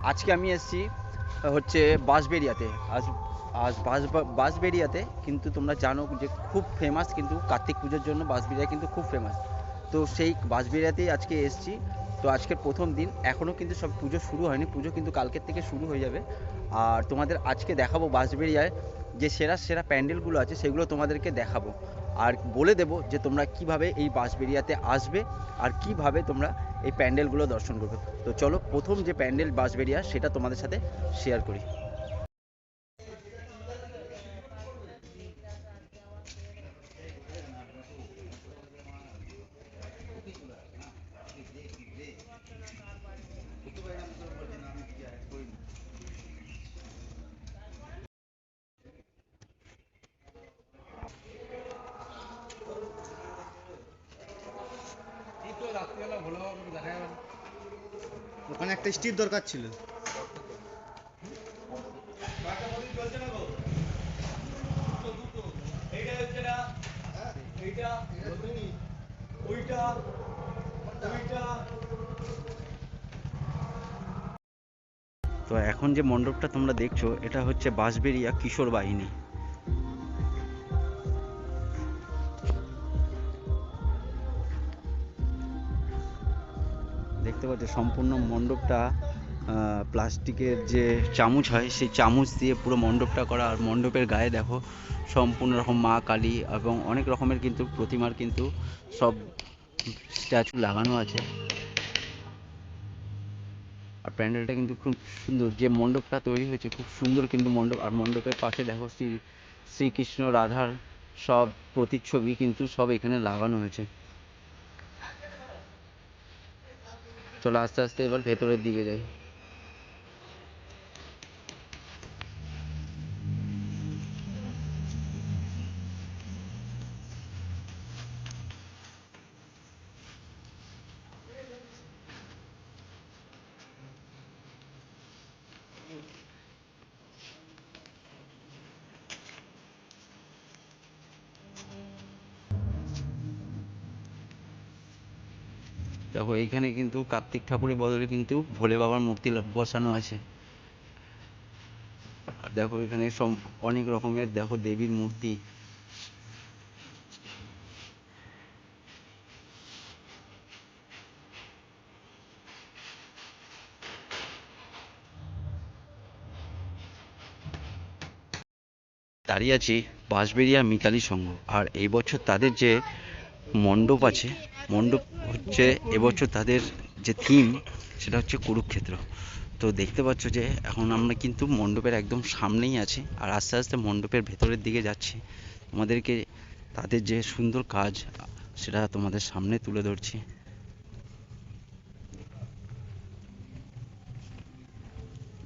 আজকে আমি এসেছি হচ্ছে বাঁশবেড়িয়াতে। আজ আজ বাঁশ, বাঁশবেড়িয়াতে কিন্তু তোমরা জানো যে খুব ফেমাস কিন্তু কার্তিক পুজোর জন্য বাঁশবেড়িয়া কিন্তু খুব ফেমাস তো সেই বাঁশবেড়িয়াতেই আজকে এসেছি। তো আজকের প্রথম দিন, এখনও কিন্তু সব পুজো শুরু হয়নি, পুজো কিন্তু কালকের থেকে শুরু হয়ে যাবে। আর তোমাদের আজকে দেখাবো বাঁশবেড়িয়ায় যে সেরা সেরা প্যান্ডেলগুলো আছে, সেগুলো তোমাদেরকে দেখাবো। আর বলে দেবো যে তোমরা কীভাবে এই বাঁশবেড়িয়াতে আসবে আর কীভাবে তোমরা এই প্যান্ডেলগুলো দর্শন করবে। তো চলো প্রথম যে প্যান্ডেল বাঁশবেড়িয়া, সেটা তোমাদের সাথে শেয়ার করি। ওখানে একটা স্টিপ দরকার ছিল। তো এখন যে মণ্ডপটা তোমরা দেখছ এটা হচ্ছে বাঁশবেড়িয়া কিশোর বাহিনী। দেখতে পাচ্ছ, সম্পূর্ণ মণ্ডপটা প্লাস্টিকের যে চামচ হয়, সেই চামচ দিয়ে পুরো মণ্ডপটা করা। আর মণ্ডপের গায়ে দেখো, সম্পূর্ণ রকম মা কালী এবং অনেক রকমের কিন্তু প্রতিমার কিন্তু সব স্ট্যাচু লাগানো আছে। আর প্যান্ডেলটা কিন্তু খুব সুন্দর, যে মণ্ডপটা তৈরি হয়েছে খুব সুন্দর কিন্তু মণ্ডপ। আর মণ্ডপের পাশে দেখো শ্রী, শ্রীকৃষ্ণ রাধার সব প্রতিচ্ছবি কিন্তু সব এখানে লাগানো হয়েছে। চলো আস্তে আস্তে এবার ভেতরের দিকে যাই। দেখো এইখানে কিন্তু কার্তিক ঠাকুরের বদলে কিন্তু ভোলে বাবার মূর্তি বসানো আছে। দেখো, এখানে সব অনেক রকমের, দেখো, দেবীর মূর্তি। দাঁড়িয়ে আছি বাঁশবেড়িয়া মিতালি সংঘ। আর এই বছর তাদের যে মণ্ডপ আছে। মণ্ডপ হচ্ছে এবছর তাদের যে থিম সেটা হচ্ছে কুরুক্ষেত্র। তো দেখতে পাচ্ছ যে এখন আমরা কিন্তু মণ্ডপের একদম সামনেই আছি আর আস্তে আস্তে মণ্ডপের ভেতরের দিকে যাচ্ছি। তোমাদেরকে তাদের যে সুন্দর কাজ, সেটা তোমাদের সামনে তুলে ধরছি।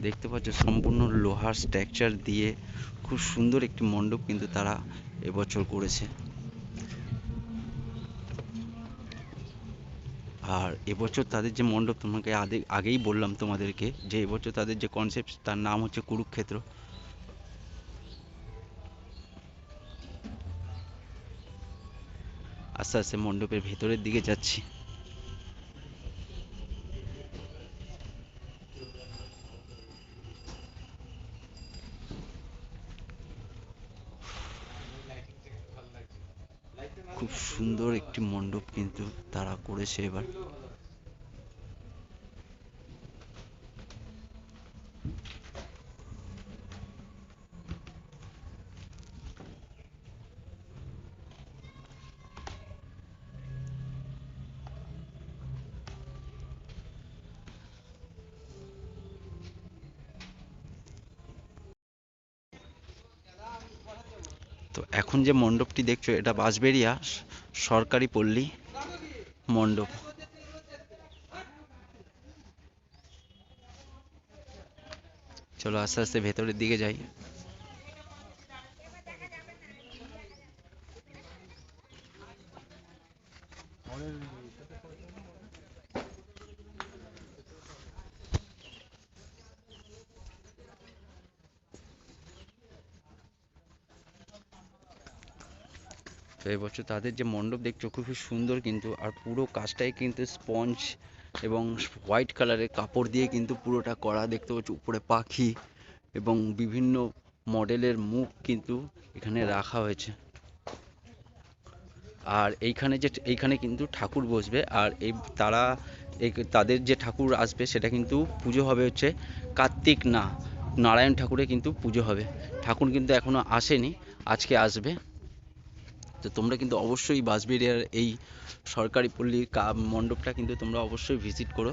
দেখতে পাচ্ছ সম্পূর্ণ লোহার স্ট্রাকচার দিয়ে খুব সুন্দর একটি মণ্ডপ কিন্তু তারা এবছর করেছে। আর এবছর তাদের যে মণ্ডপ, তোমাকে আগে আগেই বললাম তোমাদেরকে যে এবছর তাদের যে কনসেপ্ট তার নাম হচ্ছে কুরুক্ষেত্র। আস্তে আস্তে মণ্ডপের ভেতরের দিকে যাচ্ছি। খুব সুন্দর একটি মণ্ডপ কিন্তু তারা করেছে এবার। এখন যে মণ্ডপটি দেখছ, এটা বাঁশবেড়িয়া সরকারি পল্লী মণ্ডপ। চলো আস্তে আস্তে ভেতরের দিকে যাই। তো এবছর তাদের যে মণ্ডপ দেখছ খুবই সুন্দর কিন্তু, আর পুরো কাজটাই কিন্তু স্পঞ্জ এবং হোয়াইট কালারের কাপড় দিয়ে কিন্তু পুরোটা করা। দেখতে পাচ্ছ উপরে পাখি এবং বিভিন্ন মডেলের মুখ কিন্তু এখানে রাখা হয়েছে। আর এইখানে যে, এইখানে কিন্তু ঠাকুর বসবে, আর এই তারা, এই তাদের যে ঠাকুর আসবে সেটা কিন্তু পুজো হবে হচ্ছে কার্তিক না, নারায়ণ ঠাকুরের কিন্তু পুজো হবে। ঠাকুর কিন্তু এখনও আসেনি, আজকে আসবে। তো তোমরা কিন্তু অবশ্যই বাঁশবেড়িয়ার এই সরকারি পল্লী কা- মণ্ডপটা কিন্তু তোমরা অবশ্যই ভিজিট করো।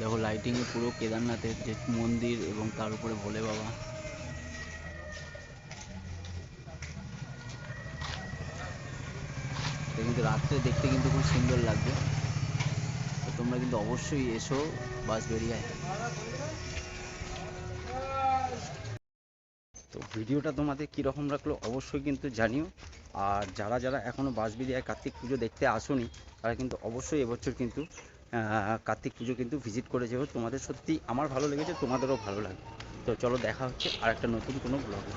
দেখো লাইটিংয়ে পুরো কেদারনাথের যে মন্দির এবং তার উপরে ভোলে বাবা। কিন্তু রাত্রে দেখতে কিন্তু খুব সুন্দর লাগবে। তো তোমরা কিন্তু অবশ্যই এসো বাস বাঁশবেড়িয়ায়। তো ভিডিওটা তোমাদের কীরকম লাগল অবশ্যই কিন্তু জানিও। আর যারা যারা এখনও বাস বাঁশবেড়িয়ায় কার্তিক পুজো দেখতে আসোনি, তারা কিন্তু অবশ্যই এবছর কিন্তু কার্তিক পুজো কিন্তু ভিজিট করে যেও তোমাদের সত্যি আমার ভালো লেগেছে, তোমাদেরও ভালো লাগবে তো চলো দেখা হচ্ছে আর একটা নতুন কোনো ব্লগে